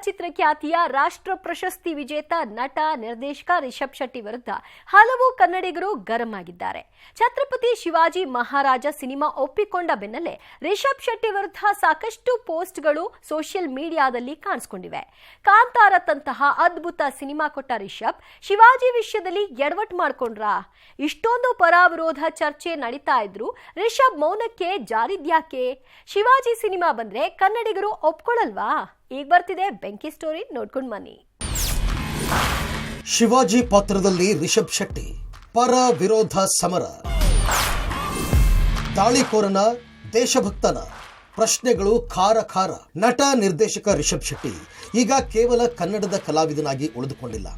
ಚಲನಚಿತ್ರ ಖ್ಯಾತಿಯ ರಾಷ್ಟ್ರ ಪ್ರಶಸ್ತಿ ವಿಜೇತ ನಟ ನಿರ್ದೇಶಕ ರಿಷಬ್ ಶೆಟ್ಟಿ ವಿರುದ್ಧ ಹಲವು ಕನ್ನಡಿಗರು ಗರಂ ಆಗಿದ್ದಾರೆ ಛತ್ರಪತಿ ಶಿವಾಜಿ ಮಹಾರಾಜ ಸಿನಿಮಾ ಒಪ್ಪಿಕೊಂಡ ಬೆನ್ನಲ್ಲೇ ರಿಷಬ್ ಶೆಟ್ಟಿ ವಿರುದ್ಧ ಸಾಕಷ್ಟು ಪೋಸ್ಟ್ಗಳು ಸೋಷಿಯಲ್ ಮೀಡಿಯಾದಲ್ಲಿ ಕಾಣಿಸಿಕೊಂಡಿವೆ. ಕಾಂತಾರ ತಂತಹ ಅದ್ಭುತ ಸಿನಿಮಾ ಕೊಟ್ಟ ರಿಷಬ್, ಶಿವಾಜಿ ವಿಷಯದಲ್ಲಿ ಎಡವಟ್ ಮಾಡ್ಕೊಂಡ್ರಾ? ಇಷ್ಟೊಂದು ಪರಾವಿರೋಧ ಚರ್ಚೆ ನಡೀತಾ ಇದ್ರು ರಿಷಬ್ ಮೌನಕ್ಕೆ ಜಾರಿದ್ಯಾಕೆ? ಶಿವಾಜಿ ಸಿನಿಮಾ ಬಂದ್ರೆ ಕನ್ನಡಿಗರು ಒಪ್ಕೊಳ್ಳಲ್ವಾ ಈಗ ಬರ್ತಿದೆ ಬೆಂಕಿ ಸ್ಟೋರಿ ನೋಡ್ಕೊಂಡು ಬನ್ನಿ. ಶಿವಾಜಿ ಪಾತ್ರದಲ್ಲಿ ರಿಷಬ್ ಶೆಟ್ಟಿ, ಪರ ವಿರೋಧ ಸಮರ. ದಾಳಿಕೋರನ, ದೇಶಭಕ್ತನ, ಪ್ರಶ್ನೆಗಳು ಖಾರ ಖಾರ. ನಟ ನಿರ್ದೇಶಕ ರಿಷಬ್ ಶೆಟ್ಟಿ ಈಗ ಕೇವಲ ಕನ್ನಡದ ಕಲಾವಿದನಾಗಿ ಉಳಿದುಕೊಂಡಿಲ್ಲ.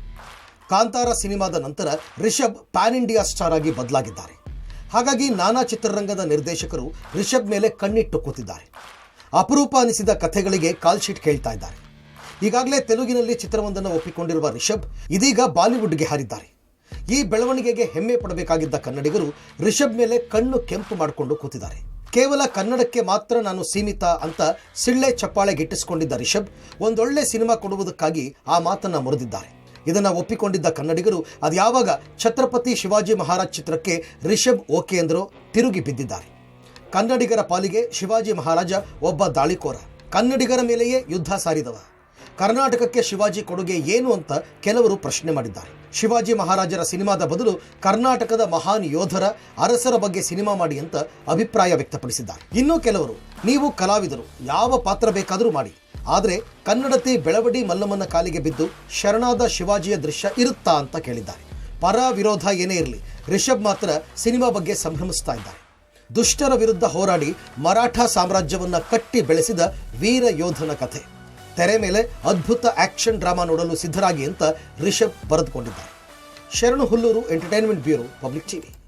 ಕಾಂತಾರ ಸಿನಿಮಾದ ನಂತರ ರಿಷಬ್ ಪ್ಯಾನ್ ಇಂಡಿಯಾ ಸ್ಟಾರ್ ಆಗಿ ಬದಲಾಗಿದ್ದಾರೆ. ಹಾಗಾಗಿ ನಾನಾ ಚಿತ್ರರಂಗದ ನಿರ್ದೇಶಕರು ರಿಷಬ್ ಮೇಲೆ ಕಣ್ಣಿಟ್ಟು ಕೂತಿದ್ದಾರೆ. ಅಪರೂಪ ಅನಿಸಿದ ಕಥೆಗಳಿಗೆ ಕಾಲ್ ಶೀಟ್ ಕೇಳ್ತಾ ಇದ್ದಾರೆ. ಈಗಾಗಲೇ ತೆಲುಗಿನಲ್ಲಿ ಚಿತ್ರವೊಂದನ್ನು ಒಪ್ಪಿಕೊಂಡಿರುವ ರಿಷಬ್ ಇದೀಗ ಬಾಲಿವುಡ್ಗೆ ಹಾರಿದ್ದಾರೆ. ಈ ಬೆಳವಣಿಗೆಗೆ ಹೆಮ್ಮೆ ಪಡಬೇಕಾಗಿದ್ದ ಕನ್ನಡಿಗರು ರಿಷಬ್ ಮೇಲೆ ಕಣ್ಣು ಕೆಂಪು ಮಾಡಿಕೊಂಡು ಕೂತಿದ್ದಾರೆ. ಕೇವಲ ಕನ್ನಡಕ್ಕೆ ಮಾತ್ರ ನಾನು ಸೀಮಿತ ಅಂತ ಸಿಳ್ಳೆ ಚಪ್ಪಾಳೆ ಗಿಟ್ಟಿಸಿಕೊಂಡಿದ್ದ ರಿಷಬ್ ಒಂದೊಳ್ಳೆ ಸಿನಿಮಾ ಕೊಡುವುದಕ್ಕಾಗಿ ಆ ಮಾತನ್ನ ಮುರಿದಿದ್ದಾರೆ. ಇದನ್ನು ಒಪ್ಪಿಕೊಂಡಿದ್ದ ಕನ್ನಡಿಗರು, ಅದ್ಯಾವಾಗ ಛತ್ರಪತಿ ಶಿವಾಜಿ ಮಹಾರಾಜ್ ಚಿತ್ರಕ್ಕೆ ರಿಷಬ್ ಓಕೆ ಎಂದರೋ ತಿರುಗಿ ಬಿದ್ದಿದ್ದಾರೆ. ಕನ್ನಡಿಗರ ಪಾಲಿಗೆ ಶಿವಾಜಿ ಮಹಾರಾಜ ಒಬ್ಬ ದಾಳಿಕೋರ. ಕನ್ನಡಿಗರ ಮೇಲೆಯೇ ಯುದ್ಧ ಸಾರಿದವ. ಕರ್ನಾಟಕಕ್ಕೆ ಶಿವಾಜಿ ಕೊಡುಗೆ ಏನು ಅಂತ ಕೆಲವರು ಪ್ರಶ್ನೆ ಮಾಡಿದ್ದಾರೆ. ಶಿವಾಜಿ ಮಹಾರಾಜರ ಸಿನಿಮಾದ ಬದಲು ಕರ್ನಾಟಕದ ಮಹಾನ್ ಯೋಧರ ಅರಸರ ಬಗ್ಗೆ ಸಿನಿಮಾ ಮಾಡಿ ಅಂತ ಅಭಿಪ್ರಾಯ ವ್ಯಕ್ತಪಡಿಸಿದ್ದಾರೆ. ಇನ್ನೂ ಕೆಲವರು, ನೀವು ಕಲಾವಿದರು, ಯಾವ ಪಾತ್ರ ಬೇಕಾದರೂ ಮಾಡಿ. ಆದರೆ ಕನ್ನಡತಿ ಬೆಳವಡಿ ಮಲ್ಲಮ್ಮನ ಕಾಲಿಗೆ ಬಿದ್ದು ಶರಣಾದ ಶಿವಾಜಿಯ ದೃಶ್ಯ ಇರುತ್ತಾ ಅಂತ ಕೇಳಿದ್ದಾರೆ. ಪರ ವಿರೋಧ ಏನೇ ಇರಲಿ, ರಿಷಬ್ ಮಾತ್ರ ಸಿನಿಮಾ ಬಗ್ಗೆ ಸಂಭ್ರಮಿಸ್ತಾ ಇದ್ದಾರೆ. ದುಷ್ಟರ ವಿರುದ್ಧ ಹೋರಾಡಿ ಮರಾಠ ಸಾಮ್ರಾಜ್ಯವನ್ನು ಕಟ್ಟಿ ಬೆಳೆಸಿದ ವೀರ ಯೋಧನ ಕಥೆ. ತೆರೆ ಮೇಲೆ ಅದ್ಭುತ ಆಕ್ಷನ್ ಡ್ರಾಮಾ ನೋಡಲು ಸಿದ್ಧರಾಗಿ ಅಂತ Rishab ಬರೆದುಕೊಂಡಿದ್ದಾರೆ. Sharanu Hulluru entertainment bureau, public TV.